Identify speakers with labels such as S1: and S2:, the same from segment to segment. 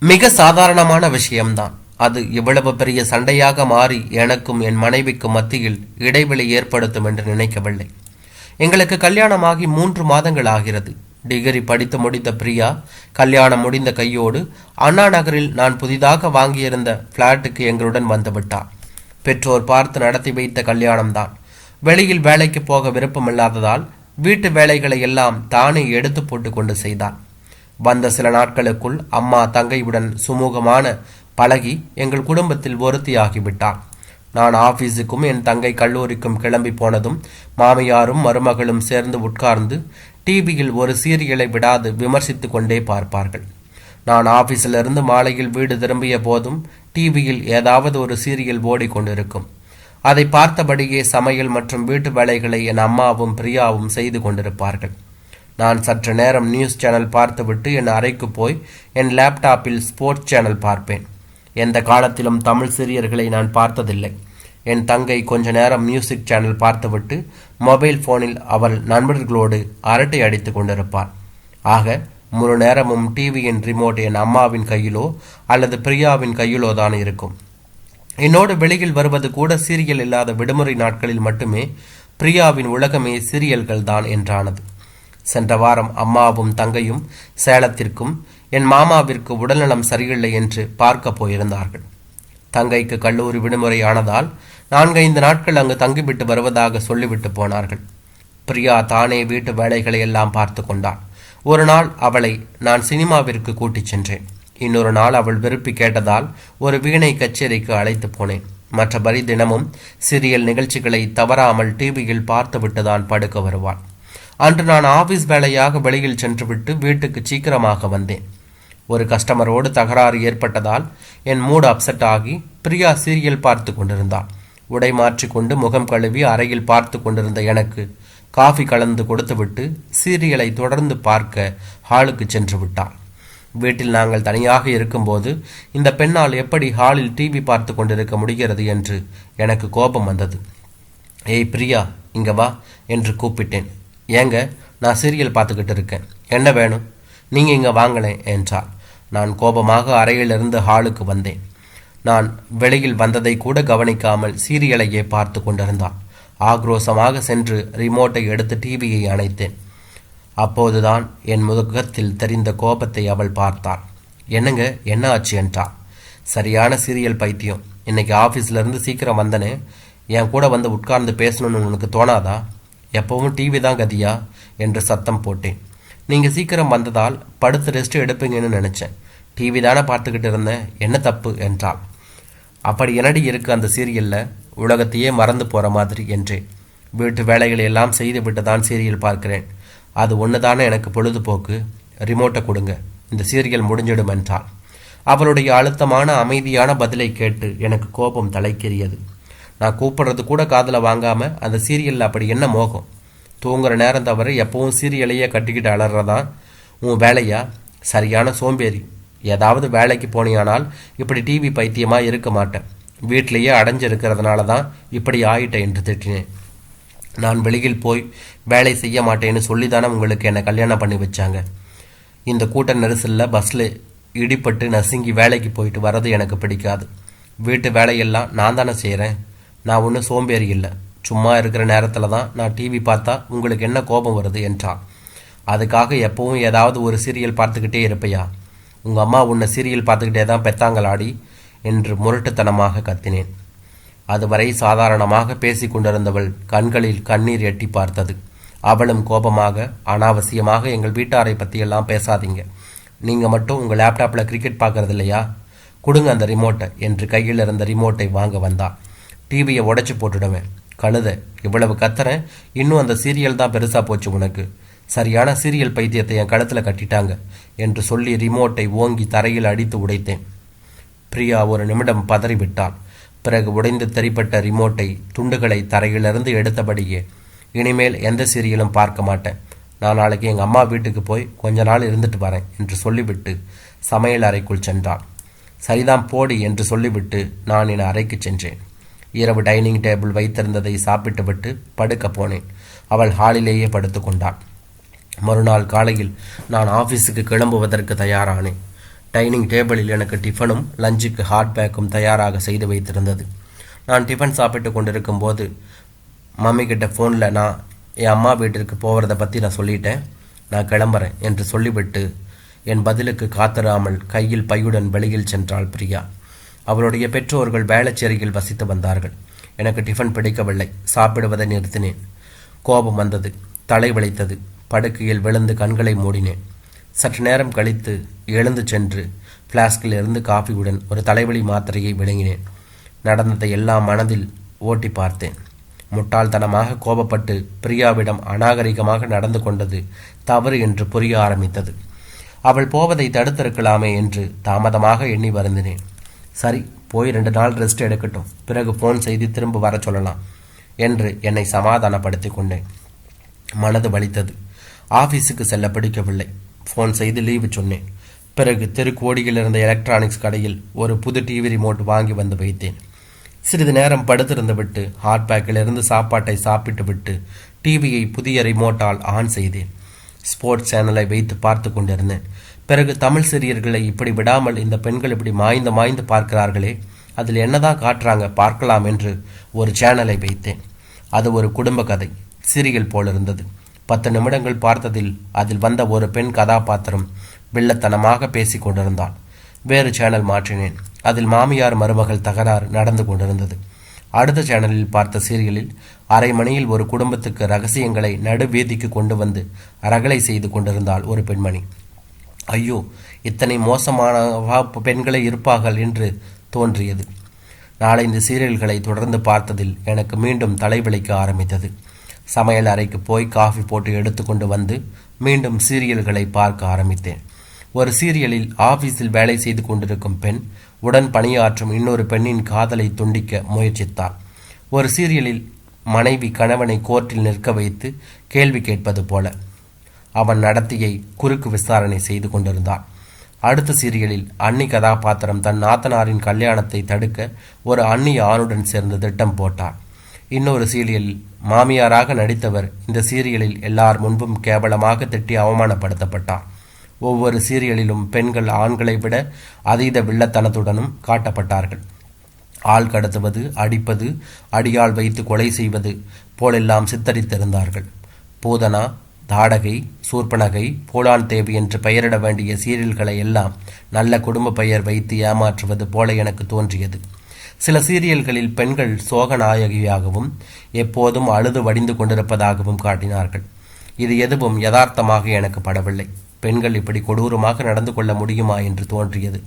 S1: மிக சாதாரணமான விஷயம்தான். அது இவ்வளவு பெரிய சண்டையாக மாறி எனக்கும் என் மனைவிக்கும் மத்தியில் இடைவெளி ஏற்படுத்தும் என்று நினைக்கவில்லை. எங்களுக்கு கல்யாணமாகி மூன்று மாதங்கள் ஆகிறது. டிகிரி படித்து முடித்த பிரியா கல்யாணம் முடிந்த கையோடு அண்ணா நகரில் நான் புதிதாக வாங்கியிருந்த பிளாட்டுக்கு எங்களுடன் வந்துவிட்டார் பெற்றோர் பார்த்து நடத்தி வைத்த கல்யாணம்தான். வெளியில் வேலைக்கு போக விருப்பமில்லாததால் வீட்டு வேலைகளை எல்லாம் தானே எடுத்து போட்டு கொண்டு வந்த சில நாட்களுக்குள் அம்மா தங்கையுடன் சுமூகமான பழகி எங்கள் குடும்பத்தில் ஒருத்தியாகிவிட்டாள். நான் ஆபீஸுக்கும் என் தங்கை கல்லூரிக்கும் கிளம்பி போனதும் மாமியாரும் மருமகளும் சேர்ந்து உட்கார்ந்து டிவியில் ஒரு சீரியலை விடாது விமர்சித்து கொண்டே பார்ப்பார்கள். நான் ஆபீஸிலிருந்து மாலையில் வீடு திரும்பிய போதும் டிவியில் ஏதாவது ஒரு சீரியல் ஓடிக்கொண்டிருக்கும். அதை பார்த்தபடியே சமையல் மற்றும் வீட்டு வேலைகளை என் அம்மாவும் பிரியாவும் செய்து கொண்டிருப்பார்கள். நான் சற்று நேரம் நியூஸ் சேனல் பார்த்துவிட்டு என் அறைக்கு போய் என் லேப்டாப்பில் ஸ்போர்ட்ஸ் சேனல் பார்ப்பேன். எந்த காலத்திலும் தமிழ் சீரியல்களை நான் பார்த்ததில்லை. என் தங்கை கொஞ்ச நேரம் மியூசிக் சேனல் பார்த்துவிட்டு மொபைல் போனில் அவள் நண்பர்களோடு அரட்டை அடித்துக் கொண்டிருப்பார் ஆக முழு நேரமும் டிவியின் ரிமோட் என் அம்மாவின் கையிலோ அல்லது பிரியாவின் கையிலோ தான் இருக்கும். என்னோடு வெளியில் வருவது கூட சீரியல் இல்லாத விடுமுறை நாட்களில் மட்டுமே பிரியாவின் உலகமே சீரியல்கள் தான் என்றானது. சென்ற வாரம் அம்மாவும் தங்கையும் சேலத்திற்கும் என் மாமாவிற்கு உடல்நலம் சரியில்லை என்று பார்க்க போயிருந்தார்கள். தங்கைக்கு கல்லூரி விடுமுறை ஆனதால் நான்கைந்து நாட்கள் அங்கு தங்கிவிட்டு வருவதாக சொல்லிவிட்டு போனார்கள். பிரியா தானே வீட்டு வேலைகளை எல்லாம் பார்த்து கொண்டாள். ஒரு நாள் அவளை நான் சினிமாவிற்கு கூட்டிச் சென்றேன். இன்னொரு நாள் அவள் விருப்பி கேட்டதால் ஒரு வீணை கச்சேரிக்கு அழைத்து போனேன். மற்றபடி தினமும் சீரியல் நிகழ்ச்சிகளை தவறாமல் டிவியில் பார்த்துவிட்டு தான் படுக்க வருவாள். அன்று நான் ஆபீஸ் வேலையாக வெளியில் சென்றுவிட்டு வீட்டுக்கு சீக்கிரமாக வந்தேன். ஒரு கஸ்டமரோடு தகராறு ஏற்பட்டதால் என் மூடு அப்செட் ஆகி பிரியா சீரியல் பார்த்து கொண்டிருந்தாள் உடை மாற்றிக்கொண்டு முகம் கழுவி அறையில் பார்த்து கொண்டிருந்த எனக்கு காஃபி கலந்து கொடுத்துவிட்டு சீரியலை தொடர்ந்து பார்க்க ஹாலுக்கு சென்று விட்டாள் வீட்டில் நாங்கள் தனியாக இருக்கும்போது இந்த பெண்ணால் எப்படி ஹாலில் டிவி பார்த்து கொண்டிருக்க முடிகிறது என்று எனக்கு கோபம் வந்தது. ஏய் பிரியா இங்க வா என்று கூப்பிட்டேன். ஏங்க நான் சீரியல் பார்த்துக்கிட்டு இருக்கேன். என்ன வேணும்? நீங்கள் இங்கே வாங்களேன் என்றாள். நான் கோபமாக அறையிலிருந்து ஹாலுக்கு வந்தேன். நான் வெளியில் வந்ததை கூட கவனிக்காமல் சீரியலையே பார்த்து கொண்டிருந்தாள். ஆக்ரோசமாக சென்று ரிமோட்டை எடுத்து டிவியை அணைத்தேன். அப்போதுதான் என் முகத்தில் தெரிந்த கோபத்தை அவள் பார்த்தாள். என்னங்க என்ன ஆச்சு என்றாள். சரியான சீரியல் பைத்தியம். இன்னைக்கு ஆஃபீஸ்லேருந்து சீக்கிரம் வந்தனே. என் கூட வந்து உட்கார்ந்து பேசணும்னு உனக்கு தோணாதா? எப்பவும் டிவி தான் கதியா? என்று சத்தம் போட்டேன். நீங்கள் சீக்கிரம் வந்ததால் படுத்து ரெஸ்ட் எடுப்பீங்கன்னு நினச்சேன். டிவி தானே பார்த்துக்கிட்டு இருந்தேன் என்ன தப்பு? என்றாள். அப்படி என்னடி இருக்கு அந்த சீரியலில்? உலகத்தையே மறந்து போகிற மாதிரி என்றேன். வீட்டு வேலைகளை எல்லாம் செய்துவிட்டு தான் சீரியல் பார்க்கிறேன். அது ஒன்று தானே எனக்கு பொழுதுபோக்கு? ரிமோட்டை கொடுங்க. இந்த சீரியல் முடிஞ்சிடும் என்றாள். அவளுடைய அழுத்தமான அமைதியான பதிலை கேட்டு எனக்கு கோபம் தலைக்கேறியது. நான் கூப்பிடுறது கூட காதில் வாங்காமல் அந்த சீரியலில் அப்படி என்ன மோகம்? தூங்குற நேரம் தவிர எப்பவும் சீரியலையே கட்டிக்கிட்டு அலறதான் உன் வேலையா? சரியான சோம்பேறி. ஏதாவது வேலைக்கு போனியானால் இப்படி டிவி பைத்தியமாக இருக்க மாட்டேன். வீட்டிலேயே அடைஞ்சிருக்கிறதுனால தான் இப்படி ஆயிட்டேன் என்று திட்டினேன். நான் வெளியில் போய் வேலை செய்ய மாட்டேன்னு சொல்லி தானே உங்களுக்கு என்னை கல்யாணம் பண்ணி வச்சாங்க. இந்த கூட்ட நெரிசலில் பஸ்ஸில் இடிப்பட்டு நசுங்கி வேலைக்கு போயிட்டு வர்றது எனக்கு பிடிக்காது. வீட்டு வேலையெல்லாம் நான் தானே செய்கிறேன் நான் ஒன்றும் சோம்பேறி இல்லை. சும்மா இருக்கிற நேரத்தில் தான் நான் டிவி பார்த்தா உங்களுக்கு என்ன கோபம் வருது என்றான். அதுக்காக எப்பவும் ஏதாவது ஒரு சீரியல் பார்த்துக்கிட்டே இருப்பையா? உங்கள் அம்மா உன்னை சீரியல் பார்த்துக்கிட்டே தான் பெத்தாங்களாடி என்று முரட்டுத்தனமாக கத்தினேன். அதுவரை சாதாரணமாக பேசி கொண்டிருந்தவள் கண்களில் கண்ணீர் எட்டி பார்த்தது. அவளும் கோபமாக அனாவசியமாக எங்கள் வீட்டாரை பற்றியெல்லாம் பேசாதீங்க. நீங்கள் மட்டும் உங்கள் லேப்டாப்பில் கிரிக்கெட் பார்க்குறது இல்லையா கொடுங்க அந்த ரிமோட்டை என்று கையில் இருந்த ரிமோட்டை வாங்க வந்தா. டிவியை உடச்சி போட்டுடுவேன். கழுத இவ்வளவு கத்துறேன் இன்னும் அந்த சீரியல் தான் பெருசாக போச்சு உனக்கு. சரியான சீரியல் பைத்தியத்தை என் கழுத்தில் கட்டிட்டாங்க என்று சொல்லி ரிமோட்டை ஓங்கி தரையில் அடித்து உடைத்தேன். பிரியா ஒரு நிமிடம் பதறிவிட்டாள். பிறகு உடைந்து தெரிப்பட்ட ரிமோட்டை துண்டுகளை தரையிலிருந்து எடுத்தபடியே இனிமேல் எந்த சீரியலும் பார்க்க மாட்டேன். நான் நாளைக்கு எங்கள் அம்மா வீட்டுக்கு போய் கொஞ்ச நாள் இருந்துட்டு வரேன் என்று சொல்லிவிட்டு சமையல் அறைக்குள் சென்றாள். சரிதான் போடி என்று சொல்லிவிட்டு நான் என் அறைக்கு சென்றேன். இரவு டைனிங் டேபிள் வைத்திருந்ததை சாப்பிட்டுவிட்டு படுக்க போனேன். அவள் ஹாலிலேயே படுத்து கொண்டாள் மறுநாள் காலையில் நான் ஆஃபீஸுக்கு கிளம்புவதற்கு தயாரானேன். டைனிங் டேபிளில் எனக்கு டிஃபனும் லஞ்சுக்கு ஹாட் பேக்கும் தயாராக செய்து வைத்திருந்தது. நான் டிஃபன் சாப்பிட்டு கொண்டிருக்கும் போது மம்மிக்கிட்ட ஃபோனில் நான் என் அம்மா வீட்டிற்கு போகிறத பற்றி நான் சொல்லிட்டேன். நான் கிளம்புறேன் என்று சொல்லிவிட்டு என் பதிலுக்கு காத்திராமல் கையில் பையுடன் வெளியில் சென்றாள் பிரியா. அவளுடைய பெற்றோர்கள் வேளச்சேரியில் வசித்து வந்தார்கள். எனக்கு டிஃபன் பிடிக்கவில்லை. சாப்பிடுவதை நிறுத்தினேன். கோபம் வந்தது. தலை வலித்தது. படுக்கையில் விழுந்து கண்களை மூடினேன். சற்று நேரம் கழித்து எழுந்து சென்று ஃப்ளாஸ்கில் இருந்து காஃபியுடன் ஒரு தலைவலி மாத்திரையை விளங்கினேன். நடந்ததை எல்லாம் மனதில் ஓட்டி பார்த்தேன். முட்டாள்தனமாக கோபப்பட்டு பிரியாவிடம் அநாகரிகமாக நடந்து கொண்டது தவறு என்று புரிய ஆரம்பித்தது. அவள் போவதை தடுத்திருக்கலாமே என்று தாமதமாக எண்ணி வருந்தினேன். சரி போய் ரெண்டு நாள் ரெஸ்ட் எடுக்கட்டும். பிறகு ஃபோன் செய்து திரும்ப வர சொல்லலாம் என்று என்னை சமாதானப்படுத்தி கொண்டேன். மனது வலித்தது. ஆஃபீஸுக்கு செல்ல பிடிக்கவில்லை. ஃபோன் செய்து லீவு சொன்னேன். பிறகு தெருக்கோடியில் இருந்த எலக்ட்ரானிக்ஸ் கடையில் ஒரு புது டிவி ரிமோட் வாங்கி வந்து வைத்தேன். சிறிது நேரம் படுத்திருந்து விட்டு ஹாட் பேக்கிலிருந்து சாப்பாட்டை சாப்பிட்டு விட்டு டிவியை புதிய ரிமோட்டால் ஆன் செய்தேன். ஸ்போர்ட்ஸ் சேனலை வைத்து பார்த்து கொண்டிருந்தேன். பிறகு தமிழ் சிறியர்களை இப்படி விடாமல் இந்த பெண்கள் இப்படி மாய்ந்து மாய்ந்து பார்க்கிறார்களே அதில் என்னதான் காட்டுறாங்க பார்க்கலாம் என்று ஒரு சேனலை வைத்தேன். அது ஒரு குடும்ப கதை சீரியல் போல் இருந்தது. பத்து நிமிடங்கள் பார்த்ததில் அதில் வந்த ஒரு பெண் கதாபாத்திரம் வில்லத்தனமாக பேசிக் கொண்டிருந்தாள். வேறு சேனல் மாற்றினேன். அதில் மாமியார் மருமகள் தகராறு நடந்து கொண்டிருந்தது. அடுத்த சேனலில் பார்த்த சீரியலில் அரை மணியில் ஒரு குடும்பத்துக்கு ரகசியங்களை நடுவீதிக்கு கொண்டு வந்து ரகலை செய்து கொண்டிருந்தாள் ஒரு பெண்மணி. ஐயோ இத்தனை மோசமான பெண்களை இருப்பார்கள் என்று தோன்றியது. நாலைந்து சீரியல்களை தொடர்ந்து பார்த்ததில் எனக்கு மீண்டும் தலைவலிக்க ஆரம்பித்தது. சமையல் அறைக்கு போய் காஃபி போட்டு எடுத்துக்கொண்டு வந்து மீண்டும் சீரியல்களை பார்க்க ஆரம்பித்தேன். ஒரு சீரியலில் ஆபீஸில் வேலை செய்து கொண்டிருக்கும் பெண் உடன் பணியாற்றும் இன்னொரு பெண்ணின் காதலை துண்டிக்க முயற்சித்தார் ஒரு சீரியலில் மனைவி கணவனை கோர்ட்டில் நிற்க வைத்து கேள்வி கேட்பது போல அவன் நடத்தியை குறுக்கு விசாரணை செய்து கொண்டிருந்தான் அடுத்த சீரியலில் அன்னி கதாபாத்திரம் தன் நாத்தனாரின் கல்யாணத்தை தடுக்க ஒரு அன்னி ஆணுடன் சேர்ந்து திட்டம் போட்டார் இன்னொரு சீரியலில் மாமியாராக நடித்தவர் இந்த சீரியலில் எல்லார் முன்பும் கேவலமாக திட்டி அவமானப்படுத்தப்பட்டார். ஒவ்வொரு சீரியலிலும் பெண்கள் ஆண்களை விட அதீத வில்லத்தனத்துடனும் காட்டப்பட்டார்கள். ஆள் கடத்துவது அடிப்பது அடியால் வைத்து கொலை செய்வது போலெல்லாம் சித்தரித்திருந்தார்கள். பூதனா தாடகை சூர்பனகை போலான் தேவி என்று பெயரிட வேண்டிய சீரியல்களை எல்லாம் நல்ல குடும்ப பெயர் வைத்து ஏமாற்றுவது போல எனக்கு தோன்றியது. சில சீரியல்களில் பெண்கள் சோக நாயகியாகவும் எப்போதும் அழுது வடிந்து கொண்டிருப்பதாகவும் காட்டினார்கள். இது எதுவும் யதார்த்தமாக எனக்கு படவில்லை. பெண்கள் இப்படி கொடூரமாக நடந்து கொள்ள முடியுமா என்று தோன்றியது.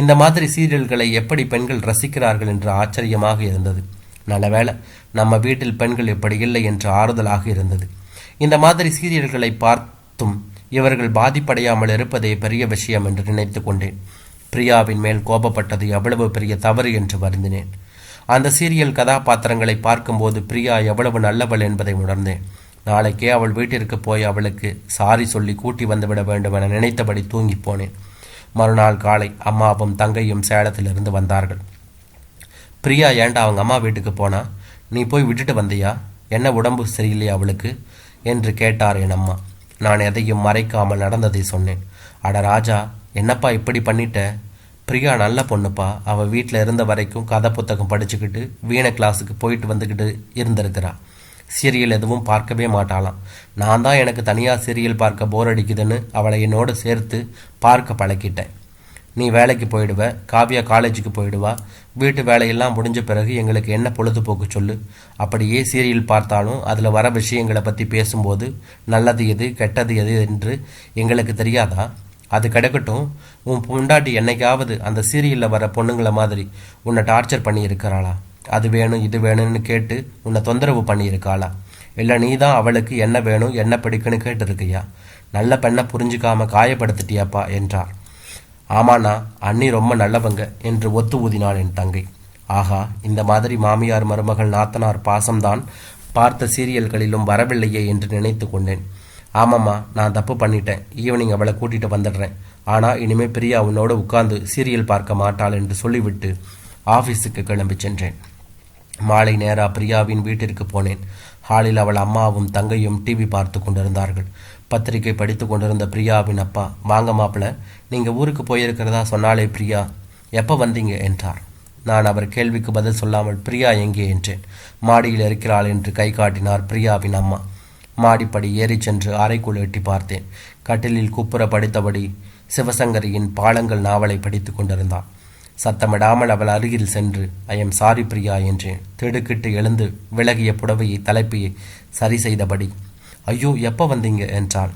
S1: இந்த மாதிரி சீரியல்களை எப்படி பெண்கள் ரசிக்கிறார்கள் என்று ஆச்சரியமாக இருந்தது. நல்லவேளை நம்ம வீட்டில் பெண்கள் இப்படி இல்லை என்று ஆறுதலாக இருந்தது. இந்த மாதிரி சீரியல்களை பார்த்தும் இவர்கள் பாதிப்படையாமல் இருப்பதே பெரிய விஷயம் என்று நினைத்து கொண்டேன். பிரியாவின் மேல் கோபப்பட்டது எவ்வளவு பெரிய தவறு என்று வருந்தினேன். அந்த சீரியல் கதாபாத்திரங்களை பார்க்கும்போது பிரியா எவ்வளவு நல்லவள் என்பதை உணர்ந்தேன். நாளைக்கே அவள் வீட்டிற்கு போய் அவளுக்கு சாரி சொல்லி கூட்டி வந்துவிட வேண்டும் என நினைத்தபடி தூங்கி போனேன். மறுநாள் காலை அம்மாவும் தங்கையும் சேலத்திலிருந்து வந்தார்கள். பிரியா ஏண்டா அவங்க அம்மா வீட்டுக்கு போனா? நீ போய் விட்டுட்டு வந்தியா? என்ன உடம்பு சரியில்லையா அவளுக்கு? என்று கேட்டார் என் அம்மா. நான் எதையும் மறைக்காமல் நடந்ததை சொன்னேன். அட ராஜா என்னப்பா இப்படி பண்ணிட்ட? பிரியா நல்ல பொண்ணுப்பா. அவள் வீட்டில் இருந்த வரைக்கும் கதை புத்தகம் படிச்சுக்கிட்டு வீணை கிளாஸுக்கு போயிட்டு வந்துக்கிட்டு இருந்திருக்கிறா. சீரியல் எதுவும் பார்க்கவே மாட்டாளாம். நான் தான் எனக்கு தனியாக சீரியல் பார்க்க போர் அடிக்குதுன்னு அவளை என்னோடு சேர்த்து பார்க்க பழக்கிட்டேன். நீ வேலைக்கு போயிடுவ காவியா காலேஜுக்கு போயிடுவா வீட்டு வேலையெல்லாம் முடிஞ்ச பிறகு எங்களுக்கு என்ன பொழுதுபோக்கு சொல்லு. அப்படியே சீரியல் பார்த்தாலும் அதில் வர விஷயங்களை பற்றி பேசும்போது நல்லது எது கெட்டது எது என்று எங்களுக்கு தெரியாதா? அது கிடக்கட்டும். உன் பொண்டாட்டி என்னைக்காவது அந்த சீரியலில் வர பொண்ணுங்களை மாதிரி உன்னை டார்ச்சர் பண்ணி இருக்கிறாளா அது வேணும் இது வேணும்னு கேட்டு உன்னை தொந்தரவு பண்ணியிருக்காளா? இல்லை நீ தான் அவளுக்கு என்ன வேணும் என்ன பிடிக்குன்னு கேட்டிருக்கியா? நல்ல பெண்ணை புரிஞ்சுக்காம காயப்படுத்திட்டியாப்பா என்றார். ஆமாண்ணா அண்ணி ரொம்ப நல்லவங்க என்று ஒத்து ஊதினாள் என் தங்கை. ஆஹா இந்த மாதிரி மாமியார் மருமகள் நாத்தனார் பாசம்தான் பார்த்த சீரியல்களிலும் வரவில்லையே என்று நினைத்து கொண்டேன். ஆமாம்மா நான் தப்பு பண்ணிட்டேன். ஈவினிங் அவளை கூட்டிகிட்டு வந்துடுறேன். ஆனால் இனிமே பிரியா உன்னோட உட்கார்ந்து சீரியல் பார்க்க மாட்டாள் என்று சொல்லிவிட்டு ஆஃபீஸுக்கு கிளம்பி சென்றேன். மாலை நேரா பிரியாவின் வீட்டிற்கு போனேன். ஹாலில் அவள் அம்மாவும் தங்கையும் டிவி பார்த்து கொண்டிருந்தார்கள். பத்திரிகை படித்து கொண்டிருந்த பிரியாவின் அப்பா வாங்க மாப்பிள்ள நீங்கள் ஊருக்கு போயிருக்கிறதா சொன்னாலே பிரியா எப்போ வந்தீங்க? என்றார். நான் அவர் கேள்விக்கு பதில் சொல்லாமல் பிரியா எங்கே? என்றேன். மாடியில் இருக்கிறாள் என்று கை காட்டினார் பிரியாவின் அம்மா. மாடிப்படி ஏறிச் சென்று அறைக்குள் எட்டி பார்த்தேன். கட்டிலில் குப்புற படித்தபடி சிவசங்கரியின் பாலங்கள் நாவலை படித்துக் கொண்டிருந்தாள். சத்தமிடாமல் அவள் அருகில் சென்று ஐ எம் சாரி பிரியா என்றேன். திடுக்கிட்டு எழுந்து விலகிய புடவையை தலைப்பியை சரி செய்தபடி ஐயோ எப்போ வந்தீங்க? என்றாள்.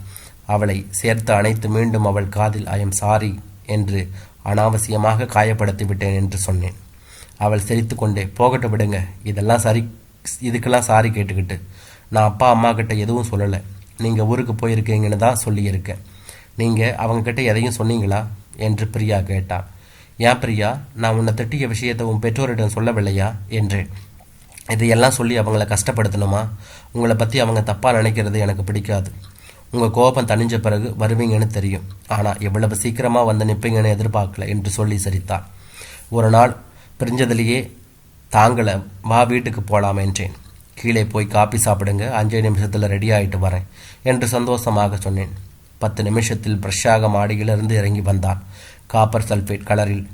S1: அவளை சேர்த்து அணைத்து மீண்டும் அவள் காதில் ஐ எம் சாரி என்று அனாவசியமாக காயப்படுத்தி விட்டேன் என்று சொன்னேன். அவள் சிரித்துக்கொண்டே போகட்டும் விடுங்க. இதெல்லாம் சரி இதுக்கெல்லாம் சாரி கேட்டுக்கிட்டு நான் அப்பா அம்மா கிட்ட எதுவும் சொல்லலை. நீங்கள் ஊருக்கு போயிருக்கீங்கன்னு தான் சொல்லியிருக்கேன். நீங்கள் அவங்கக்கிட்ட எதையும் சொன்னீங்களா? என்று பிரியா கேட்டாள். ஏன் பிரியா? நான் உன்னை திட்டிய விஷயத்தை உன் பெற்றோரிடம் சொல்லவில்லையா? என்றேன். இதையெல்லாம் சொல்லி அவங்கள கஷ்டப்படுத்தணுமா? உங்களை பற்றி அவங்க தப்பாக நினைக்கிறது எனக்கு பிடிக்காது. உங்கள் கோபம் தணிஞ்ச பிறகு வருவீங்கன்னு தெரியும். ஆனால் எவ்வளவு சீக்கிரமாக வந்து நிற்பீங்கன்னு எதிர்பார்க்கல என்று சொல்லி சிரித்தாள். ஒரு நாள் பிரிஞ்சதுலேயே தாங்களை வா வீட்டுக்கு போகலாம் என்றேன். கீழே போய் காப்பி சாப்பிடுங்க அஞ்சு நிமிஷத்தில் ரெடி ஆகிட்டு வரேன் என்று சந்தோஷமாக சொன்னேன். பத்து நிமிஷத்தில் ஃப்ரெஷ்ஷாக மாடியிலிருந்து இறங்கி வந்தான் காப்பர் சல்ஃபேட் கலரில்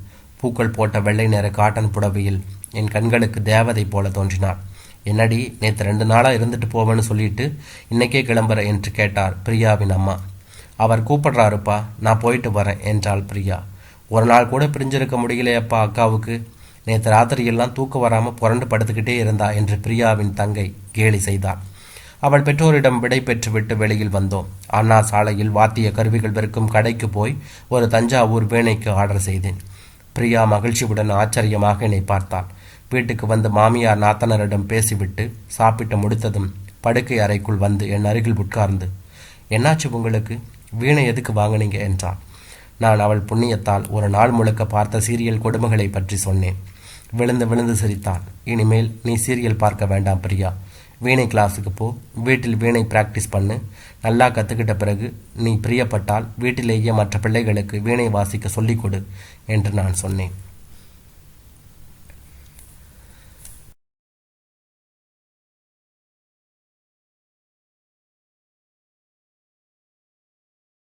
S1: பூக்கள் போட்ட வெள்ளை நிற காட்டன் புடவையில் என் கண்களுக்கு தேவதை போல தோன்றினாள். என்னடி நேற்று ரெண்டு நாளாக இருந்துட்டு போவேன்னு சொல்லிட்டு இன்னைக்கே கிளம்புற என்று கேட்டார் பிரியாவின் அம்மா. அவர் கூப்பிடுறாருப்பா நான் போயிட்டு வரேன் என்றாள் பிரியா. ஒரு நாள் கூட பிரிஞ்சிருக்க முடியலையப்பா அக்காவுக்கு. நேற்று ராத்திரியெல்லாம் தூக்கம் வராமல் புரண்டு படுத்துக்கிட்டே இருந்தா என்று பிரியாவின் தங்கை கேலி செய்தார் அவள் பெற்றோரிடம் விடை பெற்றுவிட்டு வெளியில் வந்தோம். அண்ணா சாலையில் வாத்திய கருவிகள் விற்கும் கடைக்கு போய் ஒரு தஞ்சாவூர் வேணைக்கு ஆர்டர் செய்தேன். பிரியா மகிழ்ச்சியுடன் ஆச்சரியமாக என்னை பார்த்தாள். வீட்டுக்கு வந்து மாமியார் நாத்தனரிடம் பேசிவிட்டு சாப்பிட்டு முடித்ததும் படுக்கை அறைக்குள் வந்து என் அருகில் உட்கார்ந்து என்னாச்சு உங்களுக்கு? வீணை எதுக்கு வாங்கினீங்க? என்றாள் நான் அவள் புண்ணியத்தால் ஒரு நாள் முழுக்க பார்த்த சீரியல் கொடுமைகளை பற்றி சொன்னேன். விழுந்து விழுந்து சிரித்தாள். இனிமேல் நீ சீரியல் பார்க்க வேண்டாம் பிரியா. வீணை கிளாஸுக்கு போ. வீட்டில் வீணை பிராக்டிஸ் பண்ணு. நல்லா கற்றுக்கிட்ட பிறகு நீ பிரியப்பட்டால் வீட்டிலேயே மற்ற பிள்ளைகளுக்கு வீணை வாசிக்க சொல்லிக் கொடு என்று நான் சொன்னேன்.